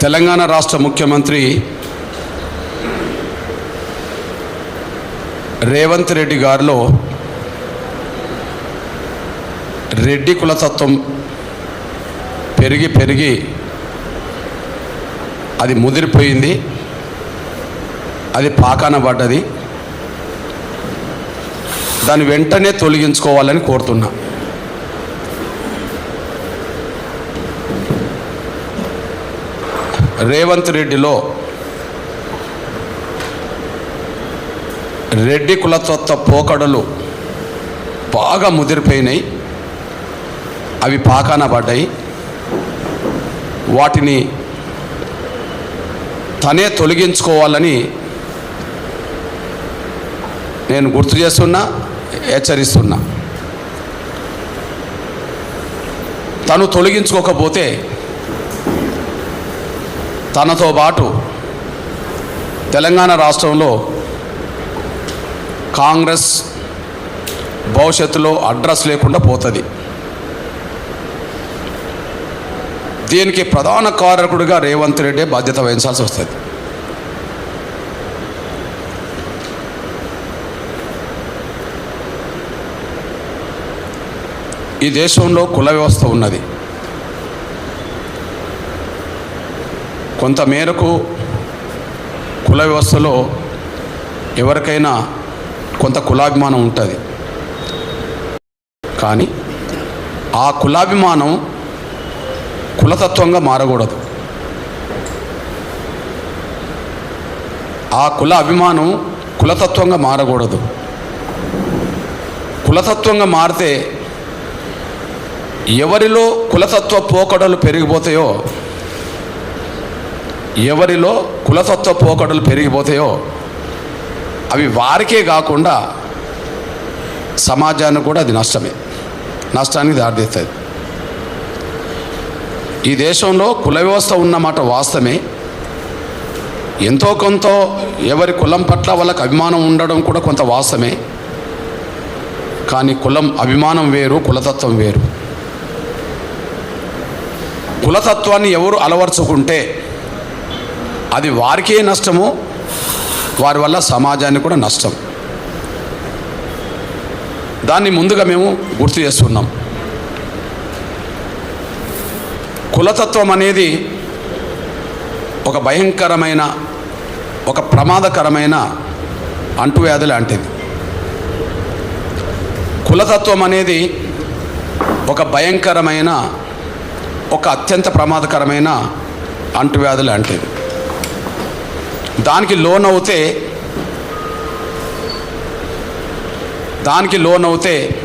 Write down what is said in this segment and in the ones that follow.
తెలంగాణ రాష్ట్ర ముఖ్యమంత్రి రేవంత్ రెడ్డి గారిలో రెడ్డి కులతత్వం పెరిగి పెరిగి అది ముదిరిపోయింది. అది పాకాన పడ్డది. దాన్ని వెంటనే తొలగించుకోవాలని కోరుతున్నా. రేవంత్ రెడ్డిలో రెడ్డి కులతత్వ పోకడలు బాగా ముదిరిపోయినాయి. అవి పాకాన పడ్డాయి. వాటిని తనే తొలగించుకోవాలని నేను గుర్తు చేస్తున్నా హెచ్చరిస్తున్నా. తను తొలగించుకోకపోతే తనతో పాటు తెలంగాణ రాష్ట్రంలో కాంగ్రెస్ భవిష్యత్తులో అడ్రస్ లేకుండా పోతుంది. దీనికి ప్రధాన కారకుడిగా రేవంత్ రెడ్డి బాధ్యత వహించాల్సి వస్తుంది. ఈ దేశంలో కుల వ్యవస్థ ఉన్నది. కొంత మేరకు కుల వ్యవస్థలో ఎవరికైనా కొంత కులాభిమానం ఉంటుంది. కానీ ఆ కులాభిమానం కులతత్వంగా మారకూడదు. ఆ కుల అభిమానం కులతత్వంగా మారకూడదు. కులతత్వంగా మారితే ఎవరిలో కులతత్వ పోకడలు పెరిగిపోతాయో ఎవరిలో కులతత్వ పోకడలు పెరిగిపోతాయో అవి వారికే కాకుండా సమాజానికి కూడా అది నష్టమే. నష్టానికి దారితీస్తుంది ఈ దేశంలో కుల వ్యవస్థ ఉన్నమాట వాస్తవమే. ఎంతో కొంత ఎవరి కులం పట్ల వాళ్ళకి అభిమానం ఉండడం కూడా కొంత వాస్తవమే. కానీ కులం అభిమానం వేరు కులతత్వం వేరు. కులతత్వాన్ని ఎవరు అలవర్చుకుంటే అది వారికే నష్టము వారి వల్ల సమాజానికి కూడా నష్టం. దాన్ని ముందుగా మేము గుర్తు చేస్తున్నాం కులతత్వం అనేది ఒక భయంకరమైన ఒక ప్రమాదకరమైన అంటువ్యాధి లాంటిది. కులతత్వం అనేది ఒక భయంకరమైన ఒక అత్యంత ప్రమాదకరమైన అంటువ్యాధి లాంటిది. దానికి లోన్ అవుతే దానికి లోన్ అవుతే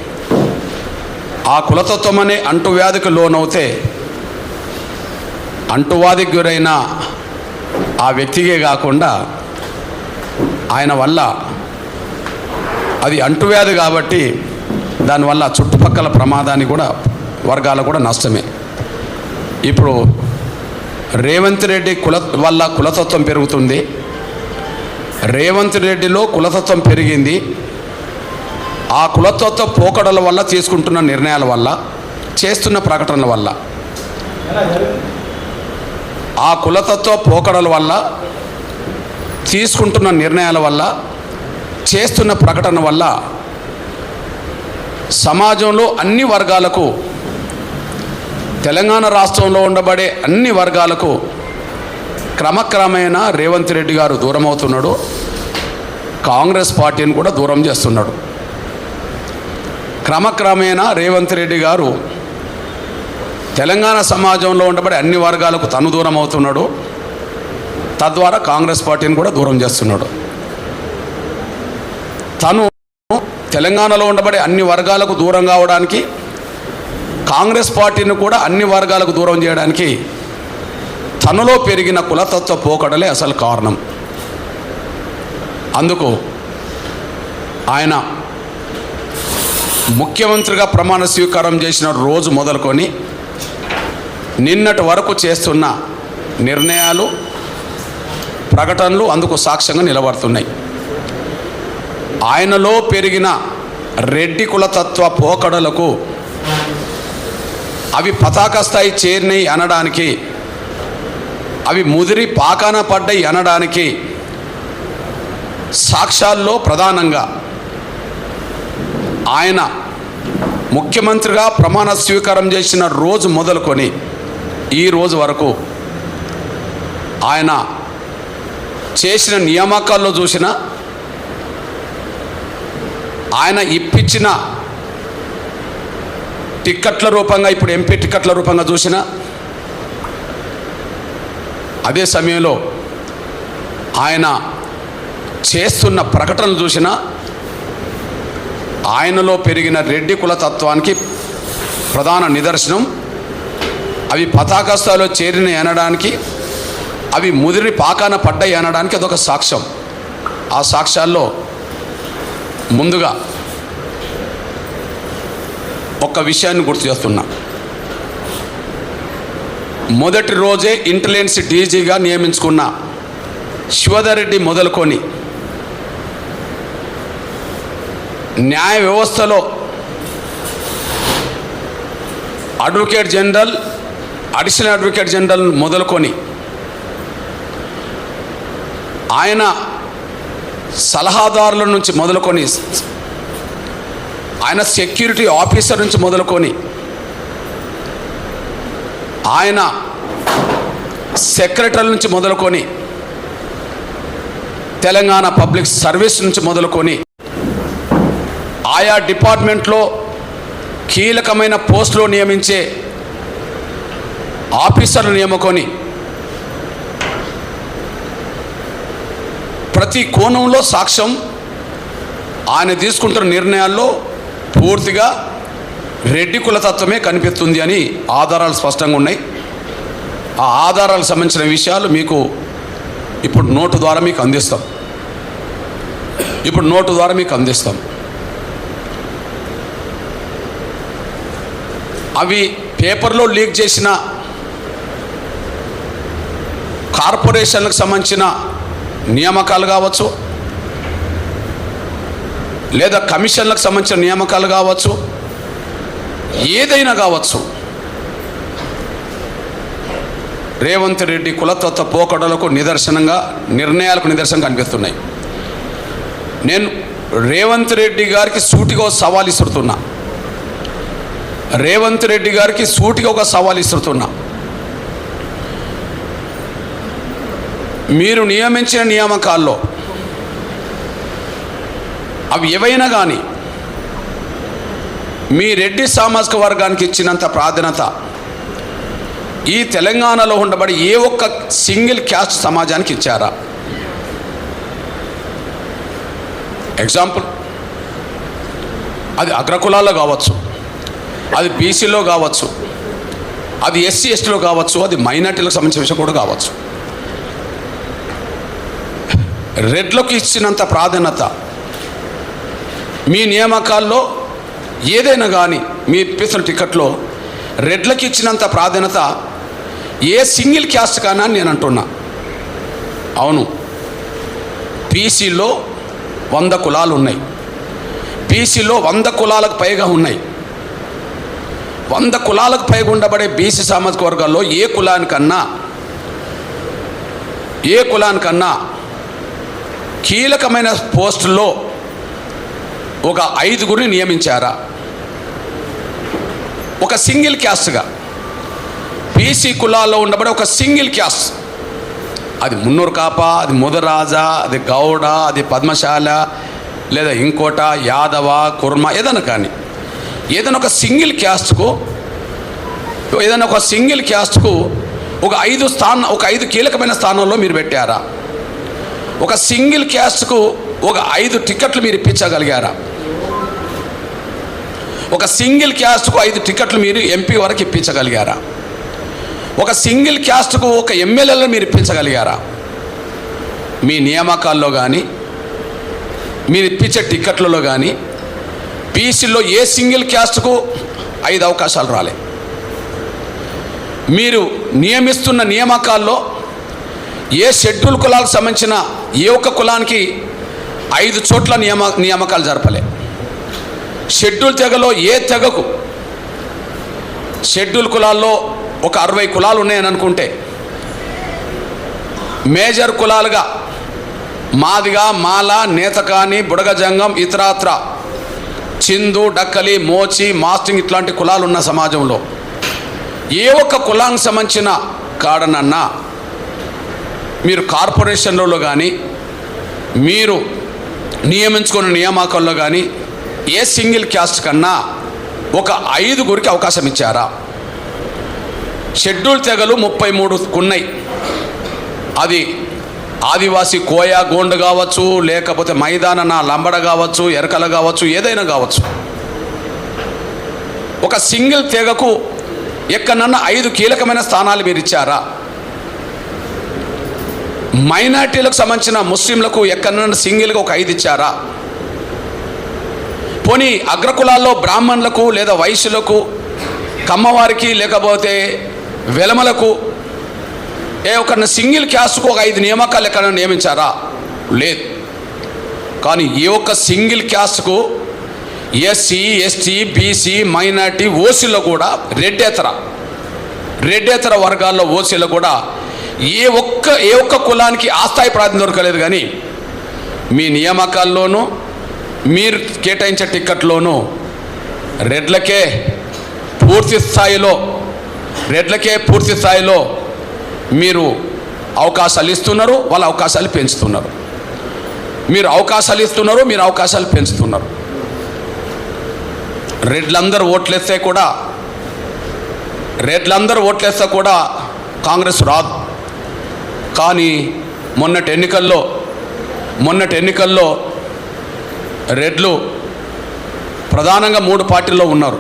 ఆ కులతత్వం అనే అంటువ్యాధికి లోన్ అవుతే అంటువ్యాధికి గురైన ఆ వ్యక్తికే కాకుండా ఆయన వల్ల అది అంటువ్యాధి కాబట్టి దానివల్ల చుట్టుపక్కల ప్రమాదాన్ని కూడా వర్గాలు కూడా నష్టమే. ఇప్పుడు రేవంత్ రెడ్డి కుల వల్ల కులతత్వం పెరుగుతుంది. రేవంత్ రెడ్డిలో కులతత్వం పెరిగింది. ఆ కులతత్వ పోకడల వల్ల తీసుకుంటున్న నిర్ణయాల వల్ల చేస్తున్న ప్రకటనల వల్ల. ఆ కులతత్వ పోకడల వల్ల తీసుకుంటున్న నిర్ణయాల వల్ల చేస్తున్న ప్రకటన వల్ల సమాజంలో అన్ని వర్గాలకు తెలంగాణ రాష్ట్రంలో ఉండబడే అన్ని వర్గాలకు క్రమక్రమేణా రేవంత్ రెడ్డి గారు దూరం అవుతున్నాడు కాంగ్రెస్ పార్టీని కూడా దూరం చేస్తున్నాడు. క్రమక్రమేణా రేవంత్ రెడ్డి గారు తెలంగాణ సమాజంలో ఉండబడి అన్ని వర్గాలకు తను దూరం అవుతున్నాడు తద్వారా కాంగ్రెస్ పార్టీని కూడా దూరం చేస్తున్నాడు. తను తెలంగాణలో ఉండబడే అన్ని వర్గాలకు దూరం కావడానికి కాంగ్రెస్ పార్టీని కూడా అన్ని వర్గాలకు దూరం చేయడానికి తనలో పెరిగిన కులతత్వ పోకడలే అసలు కారణం. అందుకు ఆయన ముఖ్యమంత్రిగా ప్రమాణ స్వీకారం చేసిన రోజు మొదలుకొని నిన్నటి వరకు చేస్తున్న నిర్ణయాలు ప్రకటనలు అందుకు సాక్ష్యంగా నిలబడుతున్నాయి. ఆయనలో పెరిగిన రెడ్డి కులతత్వ పోకడలకు అవి పతాక స్థాయి చేరినాయి అనడానికి అవి ముదిరి పాకాన పడ్డాయి అనడానికి సాక్ష్యాల్లో ప్రధానంగా ఆయన ముఖ్యమంత్రిగా ప్రమాణ స్వీకారం చేసిన రోజు మొదలుకొని ఈ రోజు వరకు ఆయన చేసిన నియామకాల్లో చూసిన ఆయన ఇప్పించిన టిక్కెట్ల రూపంగా ఇప్పుడు ఎంపీ టిక్కెట్ల రూపంగా చూసినా అదే సమయంలో ఆయన చేస్తున్న ప్రకటనలు చూసిన ఆయనలో పెరిగిన రెడ్డి కులతత్వానికి ప్రధాన నిదర్శనం అవి పతాకస్థాయిలో చేరిన అనడానికి అవి ముదిరి పాకాన పడ్డాయి అనడానికి అదొక సాక్ష్యం. ఆ సాక్ష్యాల్లో ముందుగా ఒక్క విషయాన్ని గుర్తు చేస్తున్నా. మొదటి రోజే ఇంటెలిజెన్స్ డీజీగా నియమించుకున్న శివధర్రెడ్డి మొదలుకొని న్యాయ వ్యవస్థలో advocate general additional advocate general మొదలుకొని ఆయన సలహాదారుల నుంచి మొదలుకొని ఆయన సెక్యూరిటీ ఆఫీసర్ నుంచి మొదలుకొని ఆయన సెక్రటరీ నుంచి మొదలుకొని తెలంగాణ పబ్లిక్ సర్వీస్ నుంచి మొదలుకొని ఆయా డిపార్ట్మెంట్లో కీలకమైన పోస్టులో నియమించే ఆఫీసర్లు నియమకొని ప్రతి కోణంలో సాక్ష్యం ఆయన తీసుకుంటున్న నిర్ణయాల్లో పూర్తిగా రెడ్డి కులతత్వమే కనిపిస్తుంది అని ఆధారాలు స్పష్టంగా ఉన్నాయి. ఆ ఆధారాలకు సంబంధించిన విషయాలు మీకు ఇప్పుడు నోటు ద్వారా మీకు అందిస్తాం. ఇప్పుడు నోటు ద్వారా మీకు అందిస్తాం. అవి పేపర్లో లీక్ చేసిన కార్పొరేషన్లకు సంబంధించిన నియామకాలు కావచ్చు లేదా కమిషన్లకు సంబంధించిన నియామకాలు కావచ్చు ఏదైనా కావచ్చు. రేవంత్ రెడ్డి కులతత్వ పోకడలకు నిదర్శనంగా నిర్ణయాలకు నిదర్శనంగా కనిపిస్తున్నాయి నేను రేవంత్ రెడ్డి గారికి సూటిగా ఒక సవాల్ ఇస్తున్నా రేవంత్ రెడ్డి గారికి సూటిగా ఒక సవాల్ ఇస్తున్నా మీరు నియమించిన నియామకాల్లో అవి ఏవైనా కానీ మీ రెడ్డి సామాజిక వర్గానికి ఇచ్చినంత ప్రాధాన్యత ఈ తెలంగాణలో ఉండబడి ఏ ఒక్క సింగిల్ క్యాస్ట్ సమాజానికి ఇచ్చారా? ఎగ్జాంపుల్ అది అగ్రకులాల్లో కావచ్చు అది బీసీలో కావచ్చు అది ఎస్సీ ఎస్టీలో కావచ్చు అది మైనార్టీలకు సంబంధించిన విషయం కూడా కావచ్చు. రెడ్లకు ఇచ్చినంత ప్రాధాన్యత మీ నియామకాల్లో ఏదైనా కానీ మీ ఇప్పిస్తున్న టికెట్లో రెడ్లకి ఇచ్చినంత ప్రాధాన్యత ఏ సింగిల్ క్యాస్ట్ కానీ అని నేను అంటున్నా. అవును. బీసీలో వంద కులాలు ఉన్నాయి. బీసీలో వంద కులాలకు పైగా ఉన్నాయి. వంద కులాలకు పైగా ఉండబడే బీసీ సామాజిక వర్గాల్లో ఏ కులానికన్నా ఏ కులానికన్నా కీలకమైన పోస్టుల్లో ఒక ఐదుగురిని నియమించారా? ఒక సింగిల్ క్యాస్ట్గా. బీసీ కులాల్లో ఉండబడే ఒక సింగిల్ క్యాస్ట్. అది మున్నూరు కాప అది ముదరాజా అది గౌడ అది పద్మశాల లేదా ఇంకోట యాదవ కుర్మ ఏదైనా కానీ. ఏదైనా ఒక సింగిల్ క్యాస్ట్కు ఏదైనా ఒక సింగిల్ క్యాస్ట్కు ఒక ఐదు స్థానం ఒక ఐదు కీలకమైన స్థానంలో మీరు పెట్టారా? ఒక సింగిల్ క్యాస్ట్కు ఒక ఐదు టికెట్లు మీరు ఇప్పించగలిగారా? ఒక సింగిల్ క్యాస్ట్కు ఐదు టికెట్లు మీరు ఎంపీ వరకు ఇప్పించగలిగారా? ఒక సింగిల్ క్యాస్ట్కు ఒక ఎమ్మెల్యేలను మీరు ఇప్పించగలిగారా? మీ నియామకాల్లో కానీ మీరు ఇప్పించే టికెట్లలో కానీ బీసీలో ఏ సింగిల్ క్యాస్ట్కు ఐదు అవకాశాలు రాలే. మీరు నియమిస్తున్న నియామకాల్లో ఏ షెడ్యూల్ కులాలకు సంబంధించిన ఏ ఒక్క కులానికి ఐదు చోట్ల నియామ నియామకాలు జరపలే. షెడ్యూల్ తెగలో ఏ తెగకు? షెడ్యూల్ కులాల్లో ఒక అరవై కులాలు ఉన్నాయని అనుకుంటే మేజర్ కులాలుగా మాదిగా మాల నేతకాని బుడగజంగం ఇతరాత్ర చిందు డక్కలి మోచి మాస్టింగ్ ఇట్లాంటి కులాలు ఉన్న సమాజంలో ఏ ఒక్క కులానికి సంబంధించిన కాడనన్నా మీరు కార్పొరేషన్లలో కానీ మీరు నియమించుకున్న నియామకంలో కానీ ఏ సింగిల్ క్యాస్ట్ కన్నా ఒక ఐదుగురికి అవకాశం ఇచ్చారా? షెడ్యూల్ తెగలు ముప్పై మూడు ఉన్నాయి అది ఆదివాసి కోయా గోండు కావచ్చు లేకపోతే మైదానన లంబడ కావచ్చు ఎరకల కావచ్చు ఏదైనా కావచ్చు. ఒక సింగిల్ తెగకు ఎక్కడన్నా ఐదు కీలకమైన స్థానాలు మీరు ఇచ్చారా? మైనార్టీలకు సంబంధించిన ముస్లింలకు ఎక్కడన్నా సింగిల్గా ఒక ఐదు ఇచ్చారా? పోనీ అగ్రకులాల్లో బ్రాహ్మణులకు లేదా వైశ్యులకు కమ్మవారికి లేకపోతే వెలమలకు ఏ ఒక సింగిల్ క్యాస్ట్కు ఒక ఐదు నియామకాలు ఎక్కడైనా నియమించారా? లేదు. కానీ ఏ ఒక్క సింగిల్ క్యాస్ట్కు ఎస్సీ ఎస్టీ బీసీ మైనార్టీ ఓసీలో కూడా రెడ్డేతర రెడ్డేతర వర్గాల్లో ఓసీలో కూడా ఏ ఒక్క ఏ ఒక్క కులానికి ఆస్థాయి స్థాయి దొరకలేదు కానీ మీ నియామకాల్లోనూ మీరు కేటాయించే టిక్కెట్లోనూ రెడ్లకే పూర్తి స్థాయిలో రెడ్లకే పూర్తి స్థాయిలో మీరు అవకాశాలు ఇస్తున్నారు వాళ్ళ అవకాశాలు పెంచుతున్నారు. మీరు అవకాశాలు ఇస్తున్నారు మీరు అవకాశాలు పెంచుతున్నారు. రెడ్లందరూ ఓట్లేస్తే కూడా రెడ్లందరూ ఓట్లేస్తే కూడా కాంగ్రెస్ రాదు. కానీ మొన్నటి ఎన్నికల్లో మొన్నటి ఎన్నికల్లో రెడ్లు ప్రధానంగా మూడు పార్టీల్లో ఉన్నారు.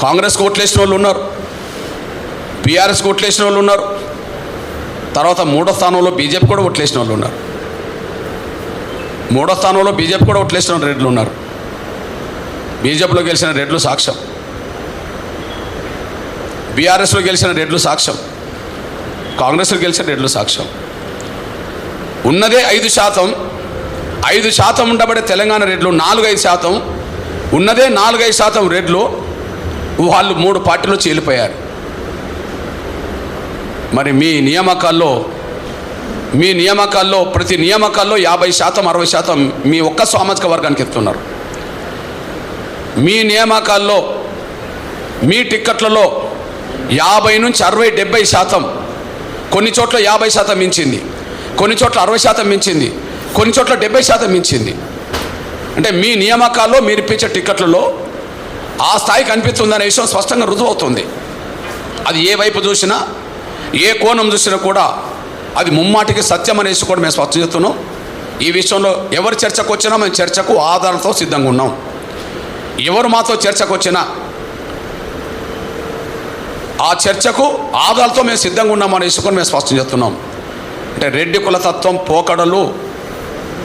కాంగ్రెస్కి ఓట్లేసిన వాళ్ళు ఉన్నారు. బీఆర్ఎస్కి ఓట్లేసిన వాళ్ళు ఉన్నారు. తర్వాత మూడో స్థానంలో బీజేపీ కూడా ఓట్లేసిన వాళ్ళు ఉన్నారు. మూడో స్థానంలో బీజేపీ కూడా ఓట్లేసిన రెడ్లు ఉన్నారు. బీజేపీలో గెలిచిన రెడ్లు సాక్ష్యం. బీఆర్ఎస్లో గెలిచిన రెడ్లు సాక్ష్యం. కాంగ్రెస్లో గెలిచిన రెడ్లు సాక్ష్యం. ఉన్నదే ఐదు శాతం ఐదు శాతం ఉండబడే తెలంగాణ రేట్లు నాలుగైదు శాతం. ఉన్నదే నాలుగైదు శాతం రేట్లు వాళ్ళు మూడు పార్టీలు చీలిపోయారు. మరి మీ నియామకాల్లో మీ నియామకాల్లో ప్రతి నియామకాల్లో యాభై శాతం అరవై శాతం మీ ఒక్క సామాజిక వర్గానికి ఇస్తున్నారు మీ నియామకాల్లో మీ టిక్కెట్లలో యాభై నుంచి అరవై డెబ్బై శాతం. కొన్ని చోట్ల యాభై శాతం మించింది. కొన్ని చోట్ల అరవై శాతం మించింది. కొన్ని చోట్ల డెబ్బై శాతం మించింది. అంటే మీ నియామకాల్లో మీరు ఇప్పించే టిక్కెట్లలో ఆ స్థాయి అనే విషయం స్పష్టంగా రుజువు అవుతుంది అది ఏ వైపు చూసినా ఏ కోణం చూసినా కూడా అది ముమ్మాటికి సత్యం అనేసి కూడా మేము స్పష్టం చేస్తున్నాం. ఈ విషయంలో ఎవరు చర్చకు వచ్చినా మేము చర్చకు ఆధారంతో సిద్ధంగా ఉన్నాం. ఎవరు మాతో చర్చకు వచ్చినా ఆ చర్చకు ఆధారాలతో మేము సిద్ధంగా ఉన్నామని వేసుకొని మేము స్పష్టం చేస్తున్నాం. అంటే రెడ్డి కులతత్వం పోకడలు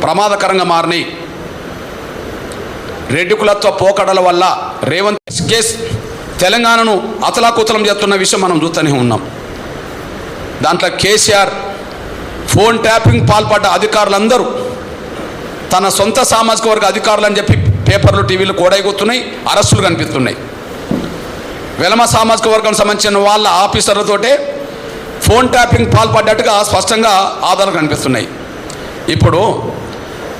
ప్రమాదకరంగా మారినాయి. రెడ్డి కులత్వ పోకడల వల్ల రేవంత్ కేస్ తెలంగాణను అతలాకుతలం చేస్తున్న విషయం మనం చూస్తూనే ఉన్నాం. దాంట్లో కేసీఆర్ ఫోన్ ట్యాపింగ్ పాల్పడ్డ అధికారులందరూ తన సొంత సామాజిక వర్గ అధికారులు అని చెప్పి పేపర్లు టీవీలు కూడైపోతున్నాయి అరెస్టులు కనిపిస్తున్నాయి. వెలమ సామాజిక వర్గం సంబంధించిన వాళ్ళ ఆఫీసర్లతోటే ఫోన్ ట్యాపింగ్ పాల్పడ్డట్టుగా స్పష్టంగా ఆధారాలు కనిపిస్తున్నాయి. ఇప్పుడు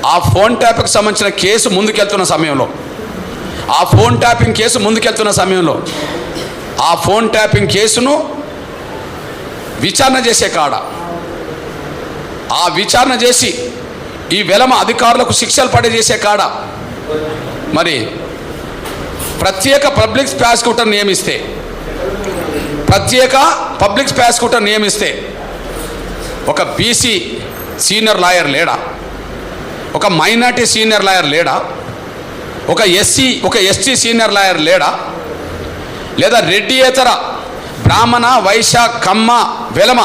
ఆ ఫోన్ ట్యాప్కి సంబంధించిన కేసు ముందుకెళ్తున్న సమయంలో ఆ ఫోన్ ట్యాపింగ్ కేసు ముందుకెళ్తున్న సమయంలో ఆ ఫోన్ ట్యాపింగ్ కేసును విచారణ చేసే కాడ ఆ విచారణ చేసి ఈ వెలమ అధికారులకు శిక్షలు పడేజేసే కాడ మరి ప్రత్యేక పబ్లిక్ ప్రాసిక్యూటర్ నియమిస్తే ప్రత్యేక పబ్లిక్ ప్రాసిక్యూటర్ నియమిస్తే ఒక బీసీ సీనియర్ లాయర్ లేడా? ఒక మైనార్టీ సీనియర్ లాయర్ లేడా? ఒక ఎస్సీ ఒక ఎస్టీ సీనియర్ లాయర్ లేడా? లేదా రెడ్డియేతర బ్రాహ్మణ వైశ్య కమ్మ వెలమ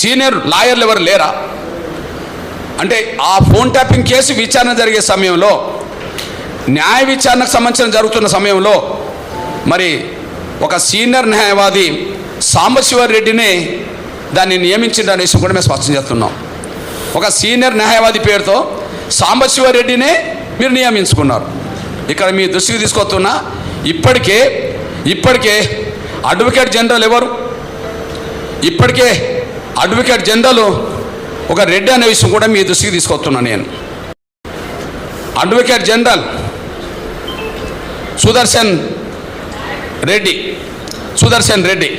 సీనియర్ లాయర్లు ఎవరు లేరా? అంటే ఆ ఫోన్ ట్యాపింగ్ కేసు విచారణ జరిగే సమయంలో న్యాయ విచారణకు సంబంధించిన జరుగుతున్న సమయంలో మరి ఒక సీనియర్ న్యాయవాది సాంబశివరెడ్డిని దాన్ని నియమించింది విషయం కూడా మేము స్పష్టం చేస్తున్నాం. ఒక సీనియర్ న్యాయవాది పేరుతో సాంబశివరెడ్డినే మీరు నియమించుకున్నారు. ఇక్కడ మీ దృష్టికి తీసుకొస్తున్నా ఇప్పటికే ఇప్పటికే అడ్వకేట్ జనరల్ ఎవరు? ఇప్పటికే అడ్వకేట్ జనరల్ ఒక రెడ్డి అనే విషయం కూడా మీ దృష్టికి తీసుకొస్తున్నాను నేను. Advocate general Sudarshan Reddy Sudarshan Reddy.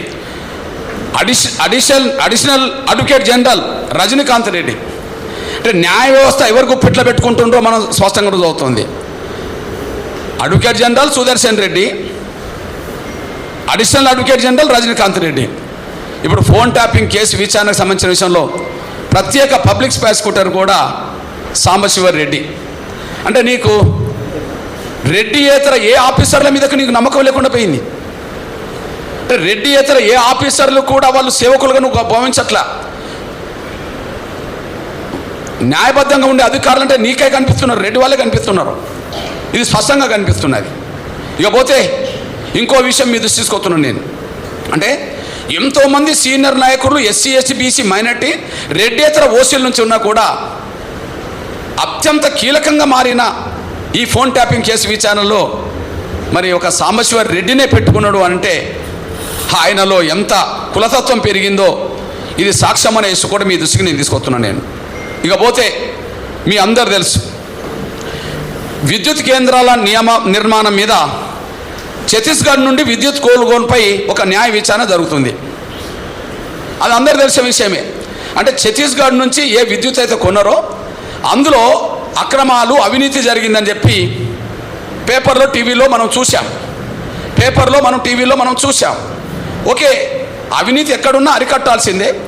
అడిష additional additional advocate general Rajinikanth Reddy. అంటే న్యాయ వ్యవస్థ ఎవరు గుప్పిట్లో పెట్టుకుంటుండ్రో మనం స్పష్టంగా చదువుతుంది. అవుతుంది advocate general Sudarshan Reddy additional advocate general Rajinikanth Reddy. ఇప్పుడు ఫోన్ ట్యాపింగ్ కేసు విచారణకు సంబంధించిన విషయంలో ప్రత్యేక పబ్లిక్ ప్రాసిక్యూటర్ కూడా సాంబశివర్ రెడ్డి. అంటే నీకు రెడ్డియేతర ఏ ఆఫీసర్ల మీదకు నీకు నమ్మకం లేకుండా పోయింది? అంటే రెడ్డియేతర ఏ ఆఫీసర్లు కూడా వాళ్ళు సేవకులుగా నువ్వు భావించట్లా న్యాయబద్ధంగా ఉండే అధికారులు అంటే నీకే కనిపిస్తున్నారు రెడ్డి వాళ్ళే కనిపిస్తున్నారు. ఇది స్పష్టంగా కనిపిస్తున్నది. ఇకపోతే ఇంకో విషయం మీ దృష్టి తీసుకొస్తున్నాను నేను. అంటే ఎంతోమంది సీనియర్ నాయకులు ఎస్సీ ఎస్టీ బీసీ మైనార్టీ రెడ్డేతర ఓసీల నుంచి ఉన్నా కూడా అత్యంత కీలకంగా మారిన ఈ ఫోన్ ట్యాపింగ్ కేసు విచారణలో మరి ఒక సాంబశివర్ రెడ్డినే పెట్టుకున్నాడు అంటే ఆయనలో ఎంత కులతత్వం పెరిగిందో ఇది సాక్ష్యం అనేసి కూడా మీ దృష్టికి నేను తీసుకొస్తున్నాను నేను. ఇకపోతే మీ అందరు తెలుసు. విద్యుత్ కేంద్రాల నియమ నిర్మాణం మీద ఛత్తీస్గఢ్ నుండి విద్యుత్ కొనుగోలుపై ఒక న్యాయ విచారణ జరుగుతుంది. అది అందరు తెలిసే విషయమే. అంటే ఛత్తీస్గఢ్ నుంచి ఏ విద్యుత్ అయితే కొన్నారో అందులో అక్రమాలు అవినీతి జరిగిందని చెప్పి పేపర్లో టీవీలో మనం చూసాం పేపర్లో మనం టీవీలో మనం చూసాం ఓకే అవినీతి ఎక్కడున్నా అరికట్టాల్సిందే.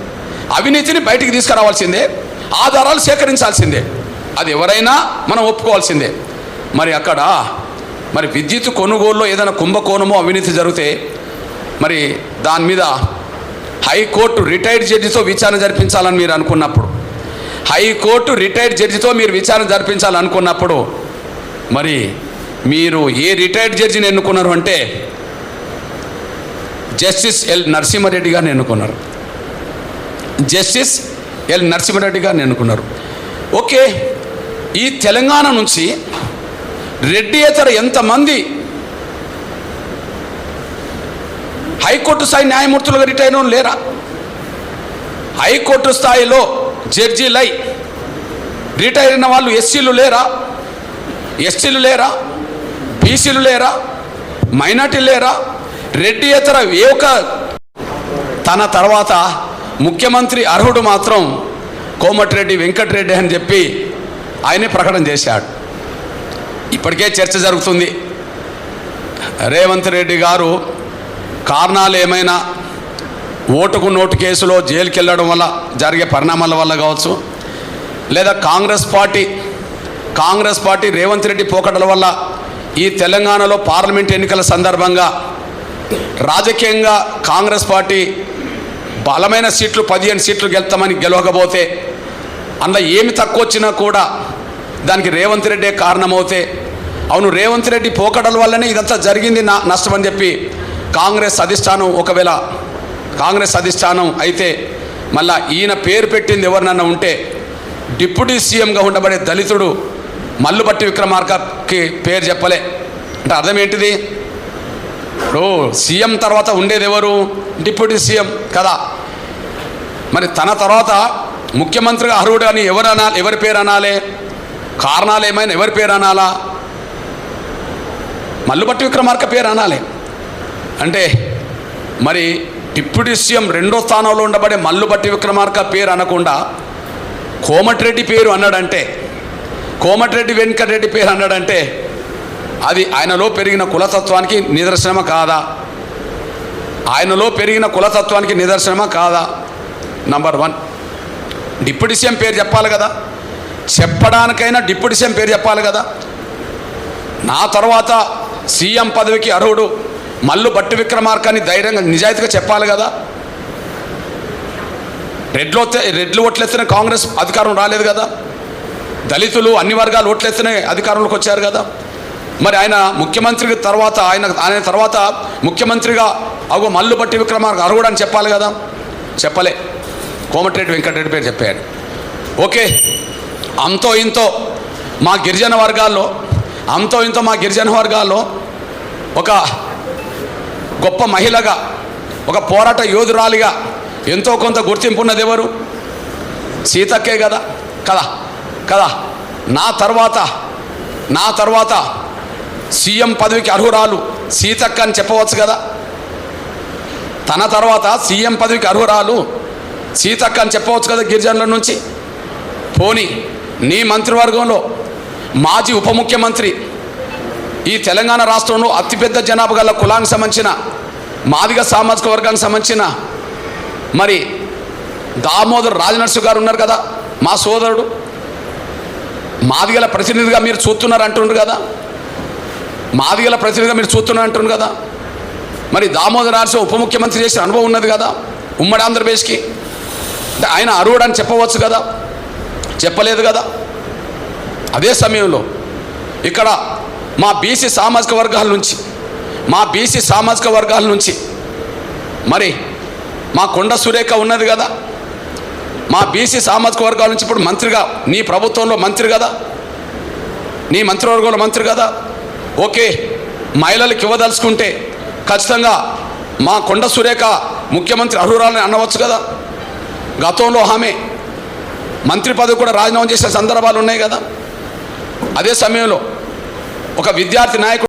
అవినీతిని బయటికి తీసుకురావాల్సిందే. ఆధారాలు సేకరించాల్సిందే. అది ఎవరైనా మనం ఒప్పుకోవాల్సిందే. మరి అక్కడ మరి విద్యుత్ కొనుగోలులో ఏదైనా కుంభకోణమో అవినీతి జరిగితే మరి దాని మీద హైకోర్టు రిటైర్డ్ జడ్జితో విచారణ జరిపించాలని మీరు అనుకున్నప్పుడు హైకోర్టు రిటైర్డ్ జడ్జితో మీరు విచారణ జరిపించాలనుకున్నప్పుడు మరి మీరు ఏ రిటైర్డ్ జడ్జిని ఎన్నుకున్నారు అంటే జస్టిస్ ఎల్ నరసింహారెడ్డి గారిని ఎన్నుకున్నారు. జస్టిస్ ఎల్ నరసింహారెడ్డి గారిని ఎన్నుకున్నారు ఓకే ఈ తెలంగాణ నుంచి రెడ్డియేతర ఎంతమంది హైకోర్టు స్థాయి న్యాయమూర్తులుగా రిటైర్ లేరా? హైకోర్టు స్థాయిలో జడ్జీలై రిటైర్ అయిన వాళ్ళు ఎస్సీలు లేరా? ఎస్టీలు లేరా? బీసీలు లేరా? మైనార్టీ లేరా? రెడ్డియేతర ఏ ఒక తన తర్వాత ముఖ్యమంత్రి అర్హుడు మాత్రం కోమటిరెడ్డి వెంకటరెడ్డి అని చెప్పి ఆయనే ప్రకటన చేశాడు. ఇప్పటికే చర్చ జరుగుతుంది. రేవంత్ రెడ్డి గారు కారణాలు ఏమైనా ఓటుకు నోటు కేసులో జైలుకి వెళ్ళడం వల్ల జరిగే పరిణామాల వల్ల కావచ్చు లేదా కాంగ్రెస్ పార్టీ కాంగ్రెస్ పార్టీ రేవంత్ రెడ్డి పోకడల వల్ల ఈ తెలంగాణలో పార్లమెంట్ ఎన్నికల సందర్భంగా రాజకీయంగా కాంగ్రెస్ పార్టీ బలమైన సీట్లు పదిహేను సీట్లు గెలుతామని గెలవకపోతే అందులో ఏమి తక్కువ వచ్చినా కూడా దానికి రేవంత్ రెడ్డే కారణమవుతే అవును రేవంత్ రెడ్డి పోకడల వల్లనే ఇదంతా జరిగింది నా నష్టం అని చెప్పి కాంగ్రెస్ అధిష్టానం ఒకవేళ కాంగ్రెస్ అధిష్టానం అయితే మళ్ళా ఈయన పేరు పెట్టింది ఎవరినన్నా ఉంటే డిప్యూటీ సీఎంగా ఉండబడే దళితుడు మల్లుబట్టి విక్రమార్కకి పేరు చెప్పలే. అంటే అర్థం ఏంటిది? ఇప్పుడు సీఎం తర్వాత ఉండేది ఎవరు? డిప్యూటీ సీఎం కదా. మరి తన తర్వాత ముఖ్యమంత్రిగా అర్హుడు అని ఎవరు అనాలి ఎవరి పేరు అనాలి కారణాలు ఏమైనా ఎవరి పేరు అనాలా మల్లుబట్టి విక్రమార్క పేరు అనాలి అంటే మరి డిప్యూటీ సీఎం రెండో స్థానంలో ఉండబడే మల్లుబట్టి విక్రమార్క పేరు అనకుండా కోమటిరెడ్డి పేరు అన్నాడంటే కోమటిరెడ్డి వెంకటరెడ్డి పేరు అన్నాడంటే అది ఆయనలో పెరిగిన కులతత్వానికి నిదర్శనమా కాదా? ఆయనలో పెరిగిన కులతత్వానికి నిదర్శనమా కాదా? నంబర్ వన్ డిప్యూటీ సీఎం పేరు చెప్పాలి కదా. చెప్పడానికైనా డిప్యూటీ సీఎం పేరు చెప్పాలి కదా. నా తర్వాత సీఎం పదవికి అర్హుడు మల్లు బట్టి విక్రమార్కాన్ని ధైర్యంగా నిజాయితీగా చెప్పాలి కదా. రెడ్లు వస్తే రెడ్లు ఓట్లెత్తిన కాంగ్రెస్ అధికారం రాలేదు కదా. దళితులు అన్ని వర్గాలు ఓట్లెత్తిన అధికారంలోకి వచ్చారు కదా. మరి ఆయన ముఖ్యమంత్రి తర్వాత ఆయన ఆయన తర్వాత ముఖ్యమంత్రిగా అగో మల్లు బట్టి విక్రమార్క అర్హుడు అని చెప్పాలి కదా. చెప్పలే. కోమటిరెడ్డి వెంకటరెడ్డి పేరు చెప్పాడు ఓకే అంతో ఇంతో మా గిరిజన వర్గాల్లో అంతో ఇంతో మా గిరిజన వర్గాల్లో ఒక గొప్ప మహిళగా ఒక పోరాట యోధురాలిగా ఎంతో కొంత గుర్తింపు ఉన్నది ఎవరు? సీతక్కే కదా కదా కదా. నా తర్వాత నా తర్వాత సీఎం పదవికి అర్హురాలు సీతక్క అని చెప్పవచ్చు కదా. తన తర్వాత సీఎం పదవికి అర్హురాలు సీతక్క అని చెప్పవచ్చు కదా గిరిజనుల నుంచి. పోని నీ మంత్రివర్గంలో మాజీ ఉప ముఖ్యమంత్రి ఈ తెలంగాణ రాష్ట్రంలో అతిపెద్ద జనాభా గల కులానికి సంబంధించిన మాదిగ సామాజిక వర్గానికి సంబంధించిన మరి దామోదర్ రాజనర్సు గారు ఉన్నారు కదా మా సోదరుడు. మాదిగల ప్రతినిధిగా మీరు చూస్తున్నారు అంటుండ్రు కదా. మాదిగల ప్రతినిధిగా మీరు చూస్తున్నారు అంటుండ్రు కదా. మరి దామోదర్ రాజు ఉప ముఖ్యమంత్రి చేసిన అనుభవం ఉన్నది కదా ఉమ్మడి ఆంధ్రప్రదేశ్కి. ఆయన అరువుడని చెప్పవచ్చు కదా? చెప్పలేదు కదా? అదే సమయంలో ఇక్కడ మా బీసీ సామాజిక వర్గాల నుంచి మా బీసీ సామాజిక వర్గాల నుంచి మరి మా కొండ సురేఖ ఉన్నది కదా? మా బీసీ సామాజిక వర్గాల నుంచి ఇప్పుడు మంత్రిగా నీ ప్రభుత్వంలో మంత్రి కదా? నీ మంత్రివర్గంలో మంత్రి కదా? ఓకే మహిళలకు ఇవ్వదలుచుకుంటే ఖచ్చితంగా మా కొండ సురేఖ ముఖ్యమంత్రి అర్హురాలని అనవచ్చు కదా? గతంలో ఆమె మంత్రి పదవి కూడా రాజీనామా చేసే సందర్భాలు ఉన్నాయి కదా. అదే సమయంలో ఒక విద్యార్థి నాయకుడు